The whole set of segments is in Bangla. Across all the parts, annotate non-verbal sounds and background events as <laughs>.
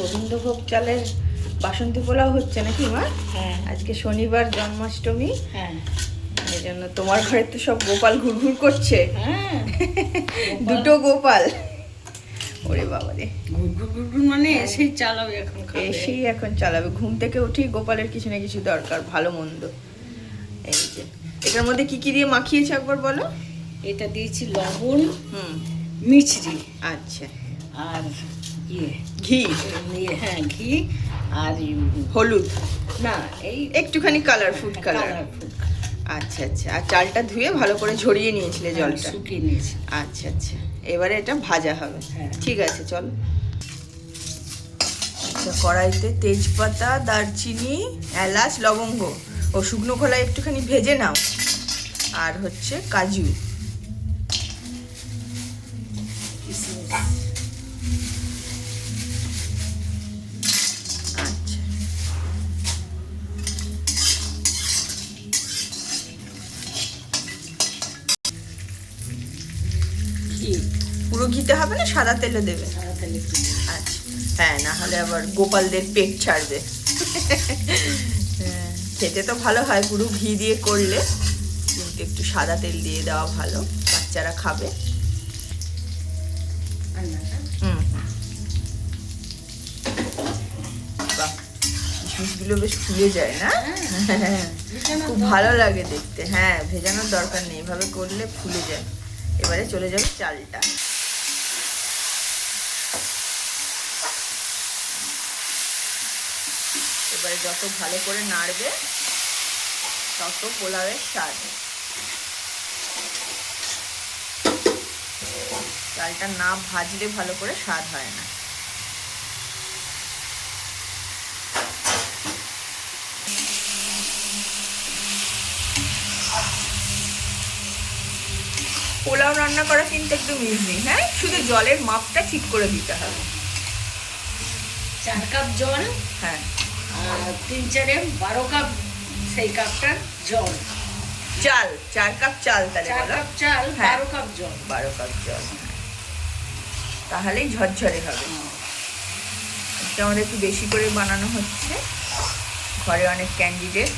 গোবিন্দভোগ চালের বাসন্তী পোলাও হচ্ছে নাকি মা? হ্যাঁ। আজকে শনিবার জন্মাষ্টমী। হ্যাঁ। এই জন্য তোমার ঘরে তো সব গোপাল ঘুরঘুর করছে। হ্যাঁ <laughs> দুটো গোপাল। ওরে বাবা রে। গুড়গুড় মানে এসেই চালাবে এখন এসেই এখন চালাবে। ঘুম থেকে উঠেই গোপালের কিছু না কিছু দরকার ভালো মন্দ। এই যে এটার মধ্যে কি কি দিয়ে মাখিয়েছে একবার বলো? এটা দিয়েছি লবণ হুম। মিছরি। আচ্ছা। আর ইয়ে ঘি। ইয়ে, হ্যাঁ ঘি আর হলুদ। না এই একটুখানি কালার কালার আচ্ছা আচ্ছা। আর চালটা ধুয়ে ভালো করে ঝরিয়ে নিয়েছিলে জলটা? শুকিয়ে নিয়েছি। আচ্ছা আচ্ছা। এবারে এটা ভাজা হবে। হ্যাঁ। ঠিক আছে চল। আচ্ছা কড়াইতে তেজপাতা দারচিনি এলাচ লবঙ্গ ও শুকনো খোলা একটুখানি ভেজে নাও। আর হচ্ছে কাজু। ঘি পুরো ঘিতে হবে না? সাদা তেলে দেবে? সাদা তেলে আচ্ছা। হ্যাঁ না হলে আবার গোপালদের পেট ছাড়বে। হ্যাঁ, খেতে তো ভালো হয়। পুরো ঘি দিয়ে করলে। কিন্তু একটু সাদা তেল দিয়ে দেওয়া ভালো। বাচ্চারা খাবে। কিশমিশগুলো বেশ ফুলে যায় না? ভেজানোর খুব ভালো লাগে দেখতে। হ্যাঁ ভেজানোর দরকার নেই। এভাবে করলে ফুলে যায়। এবারে চলে যাবে চালটা। এবারে যত ভালো করে নাড়বে, তত পোলাওয়ের স্বাদ। চালটা না ভাজলে ভালো করে স্বাদ হয় না। পোলাও রান্না করা কিন্তু একদম ইজি হ্যাঁ? শুধু জলের মাপটা ঠিক করে দিতে হবে। চার কাপ জল হ্যাঁ। তিন চারে বারো কাপ সেই কাপটার জল। চাল চার কাপ চাল তাহলে চার কাপ চাল হ্যাঁ। বারো কাপ জল। বারো কাপ জল। তাহলেই ঝরঝরে হবে। আমাদের একটু বেশি করে বানানো হচ্ছে। ঘরে অনেক ক্যান্ডিডেট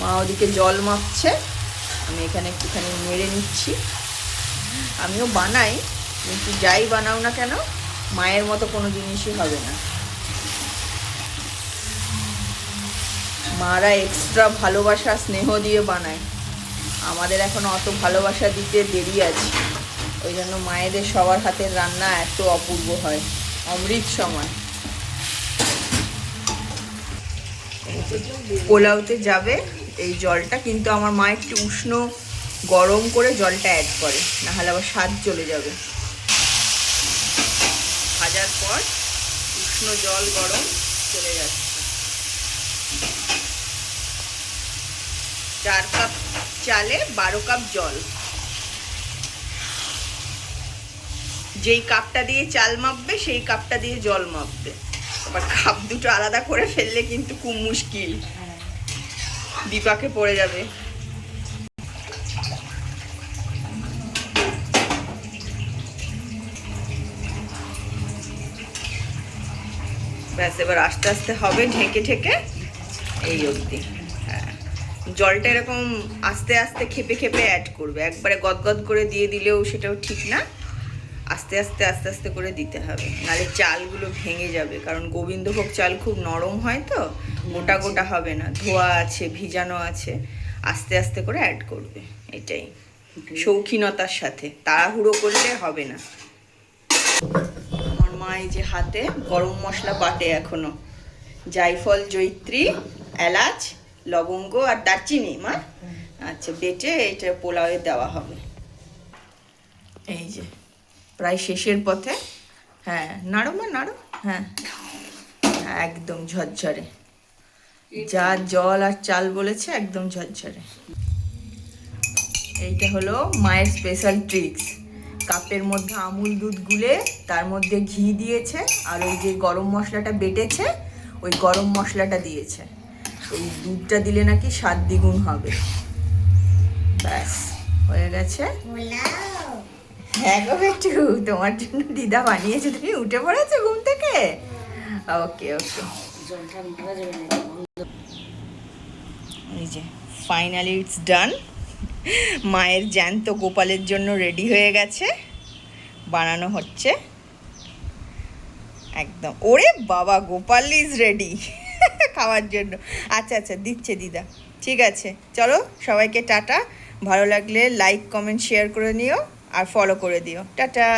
মা ওদিকে জল মাপছে। আমি এখানে একটুখানি নেড়ে নিচ্ছি। আমিও বানাই, কিন্তু যাই বানাও না কেন, মায়ের মতো কোনো জিনিসই হবে না। মারা এক্সট্রা ভালোবাসা, স্নেহ দিয়ে বানায়। আমাদের এখন অত ভালোবাসা দিতে দেরি আছে। ওই জন্য মায়েদের সবার হাতের রান্না এত অপূর্ব হয়। অমৃত সময়। পোলাওতে যাবে। এই জলটা, কিন্তু আমার মা একটু উষ্ণ গরম করে জলটা অ্যাড করে, নাহলে আবার স্বাদ চলে যাবে। ভাজার পর উষ্ণ জল গরম চলে যাচ্ছে। চার কাপ চালে বারো কাপ জল। যেই কাপটা দিয়ে চাল মাপবে, সেই কাপটা দিয়ে জল মাপবে। আবার কাপ দুটো আলাদা করে ফেললে কিন্তু খুব মুশকিল। বিপাকে পড়ে যাবে। ব্যাস, এবার আস্তে আস্তে হবে, ঢেকে ঢেকে। এই অবধি। হ্যাঁ। জলটা এরকম আস্তে আস্তে খেপে খেপে অ্যাড করবে। একবারে গদগদ করে দিয়ে দিলেও সেটাও ঠিক না। আস্তে আস্তে আস্তে আস্তে করে দিতে হবে। নাহলে চালগুলো ভেঙে যাবে। কারণ গোবিন্দভোগ চাল খুব নরম হয় তো গোটা গোটা হবে না। ধোয়া আছে ভিজানো আছে। আস্তে আস্তে করে অ্যাড করবে। এটাই। শৌখিনতার সাথে। তাড়াহুড়ো করলে হবে না। আমার মা এই যে হাতে গরম মশলা বাটে এখনও। জায়ফল জৈত্রী এলাচ লবঙ্গ আর দারচিনি। মা? আচ্ছা বেটে এটা পোলাওয়ে দেওয়া হবে। এই যে। প্রায় শেষের পথে। হ্যাঁ নাড়ো মা, নাড়ো। হ্যাঁ একদম ঝরঝরে। যা জল আর চাল বলেছে, একদম ঝরঝরে। এইটা হলো মায়ের স্পেশাল ট্রিক্স কাপের মধ্যে আমুল দুধ গুলে তার মধ্যে ঘি দিয়েছে, আর ওই যে গরম মশলাটা বেটেছে, ওই গরম মশলাটা দিয়েছে। ওই দুধটা দিলে নাকি স্বাদ দ্বিগুণ হবে। ব্যাস, হয়ে গেছে। হ্যাঁ গো একটু তোমার জন্য দিদা বানিয়েছে, তুমি উঠে পড়েছো ঘুম থেকে? ওকে ওকে। এই যে ফাইনালি ইটস ডান মায়ের জ্যান্ত গোপালের জন্য রেডি হয়ে গেছে। বানানো হচ্ছে। একদম। ওরে বাবা, গোপাল ইজ রেডি খাওয়ার জন্য। আচ্ছা আচ্ছা দিচ্ছে দিদা। ঠিক আছে। চলো, সবাইকে টাটা। ভালো লাগলে লাইক কমেন্ট শেয়ার করে নিও। আর ফলো করে দিও। টাটা!